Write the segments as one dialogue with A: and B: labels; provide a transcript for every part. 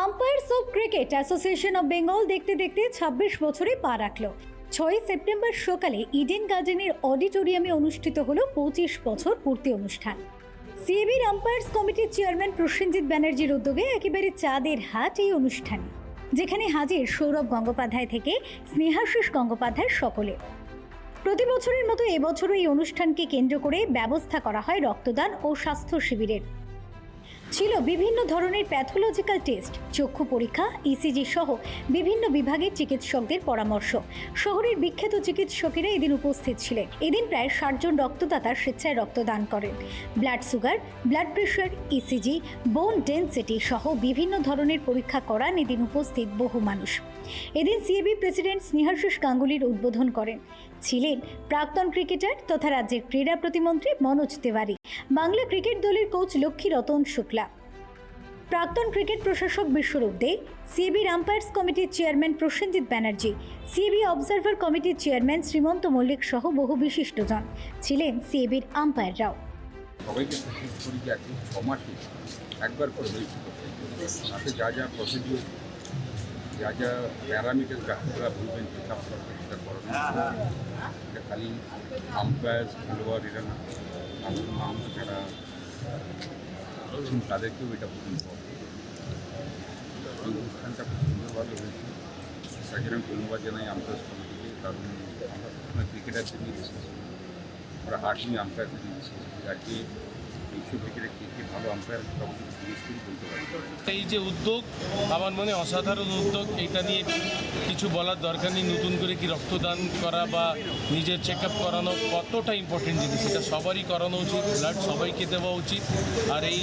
A: Umpires of cricket association of Bengal দেখতে দেখতে ২৬ বছরে পা রাখল। ছয় সেপ্টেম্বর সকালে ইডেন গার্ডেনের অডিটোরিয়ামে অনুষ্ঠিত হলো পঁচিশ বছর পূর্তি অনুষ্ঠান। সিএবির আম্পায়ার্স কমিটির চেয়ারম্যান প্রসেনজিৎ ব্যানার্জির উদ্যোগে একেবারে চাঁদের হাট এই অনুষ্ঠানে, যেখানে হাজির সৌরভ গঙ্গোপাধ্যায় থেকে স্নেহাশিস গঙ্গোপাধ্যায় সকলে। প্রতি বছরের মতো এবছরও এই অনুষ্ঠানকে কেন্দ্র করে ব্যবস্থা করা হয় রক্তদান ও স্বাস্থ্য শিবিরের। ছিল বিভিন্ন ধরনের প্যাথোলজিক্যাল টেস্ট, চক্ষু পরীক্ষা ইসিজি সহ বিভিন্ন বিভাগের চিকিৎসকদের পরামর্শ। শহরের বিখ্যাত চিকিৎসকেরা এদিন উপস্থিত ছিলেন। এদিন প্রায় ষাটজন রক্তদাতা স্বেচ্ছায় রক্তদান করেন। Blood sugar, blood pressure ECG bone density সহ বিভিন্ন ধরনের পরীক্ষা করান এদিন উপস্থিত বহু মানুষ। এদিন সিএবি প্রেসিডেন্ট স্নেহাশিস গাঙ্গুলির উদ্বোধন করেন। ছিলেন প্রাক্তন ক্রিকেটার তথা রাজ্যের ক্রীড়া প্রতিমন্ত্রী মনোজ তিওয়ারি। বাংলা ক্রিকেট দলের কোচ লক্ষ্মী রতন শুক্লা। প্রাক্তন ক্রিকেট প্রশাসক বিশ্বরূপ দে সিএবির আম্পায়ার্স কমিটির chairman Prasenjit Banerjee CAB observer কমিটির চেয়ারম্যান শ্রীমন্ত মল্লিক সহ বহু বিশিষ্টজন ছিলেন সিএবির আম্পায়াররাও
B: একবার করে তাতে যা যা প্রসিডিউর যা যা প্যারামিটার ডাক্তাররা বলবেন চেক আপ করবে সেটা করানো এটা খালি আম্পায়ার খেলোয়াড় এরা না আমার নাম যারা আছেন তাদেরকেও এটা পূরণ করবে এই অনুষ্ঠানটা খুব সুন্দরভাবে হয়েছে তার জন্য আমি ধন্যবাদ জানাই আম্পায়ার্স কমিটিকে কারণ আমরা সবসময় ক্রিকেটারদের নিয়ে বিশ্বাস করি আমরা হার্ট নিয়ে আম্পায়ারদের নিয়ে বিশ্বাস করি আজকে
C: এই যে উদ্যোগ, আমার মনে অসাধারণ উদ্যোগ, এটা নিয়ে কিছু বলার দরকার নেই। নতুন করে কি রক্তদান করা বা নিজের চেক আপ করানো কতটা ইম্পর্টেন্ট জিনিস, এটা সবারই করানো উচিত ব্লাড সবাইকে দেওয়া উচিত। আর এই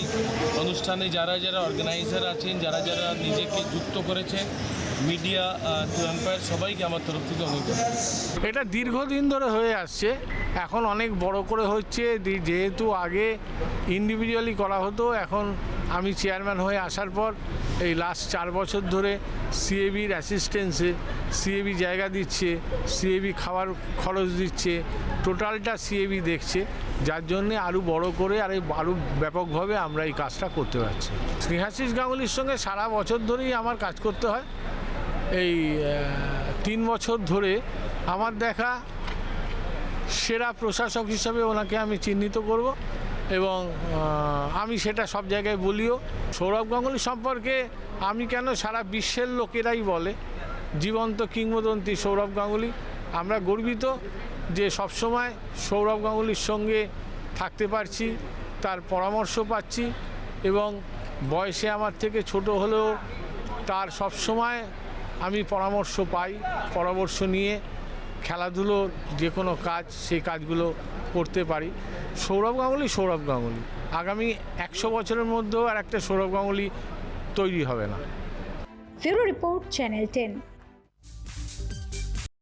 C: অনুষ্ঠানে যারা যারা অর্গানাইজার আছেন, যারা যারা নিজেকে যুক্ত করেছেন মিডিয়া টু এম্পায়ার সবাইকে আমার তরফ থেকে অনুরোধ
D: এটা দীর্ঘদিন ধরে হয়ে আসছে। এখন অনেক বড় করে হচ্ছে যেহেতু আগে ইন্ডিভিজুয়ালি করা হতো, এখন আমি চেয়ারম্যান হয়ে আসার পর এই লাস্ট চার বছর ধরে সিএবির অ্যাসিস্ট্যান্সে সিএবি জায়গা দিচ্ছে সিএবি খাবার খরচ দিচ্ছে টোটালটা সিএবি দেখছে। যার জন্যে আরও বড় করে আর এই আরও ব্যাপকভাবে আমরা এই কাজটা করতে পারছি। স্নেহাশিস গাঙ্গুলির সঙ্গে সারা বছর ধরেই আমার কাজ করতে হয়। এই তিন বছর ধরে আমার দেখা সেরা প্রশাসক হিসাবে ওনাকে আমি চিহ্নিত করব এবং আমি সেটা সব জায়গায় বলিও। সৌরভ গাঙ্গুলি সম্পর্কে আমি কেন সারা বিশ্বের লোকেরাই বলে? জীবন্ত কিংবদন্তি সৌরভ গাঙ্গুলি। আমরা গর্বিত যে সবসময় সৌরভ গাঙ্গুলির সঙ্গে থাকতে পারছি, তার পরামর্শ পাচ্ছি এবং বয়সে আমার থেকে ছোট হলেও তার সবসময় আমি পরামর্শ পাই, পরামর্শ নিয়ে খেলাধুলো যে কোনো কাজ, সেই কাজগুলো করতে পারি। সৌরভ গাঙ্গুলি সৌরভ গাঙ্গুলি। আগামী একশো বছরের মধ্যেও আর একটা সৌরভ গাঙ্গুলি তৈরি হবে না।
A: Report channel ten.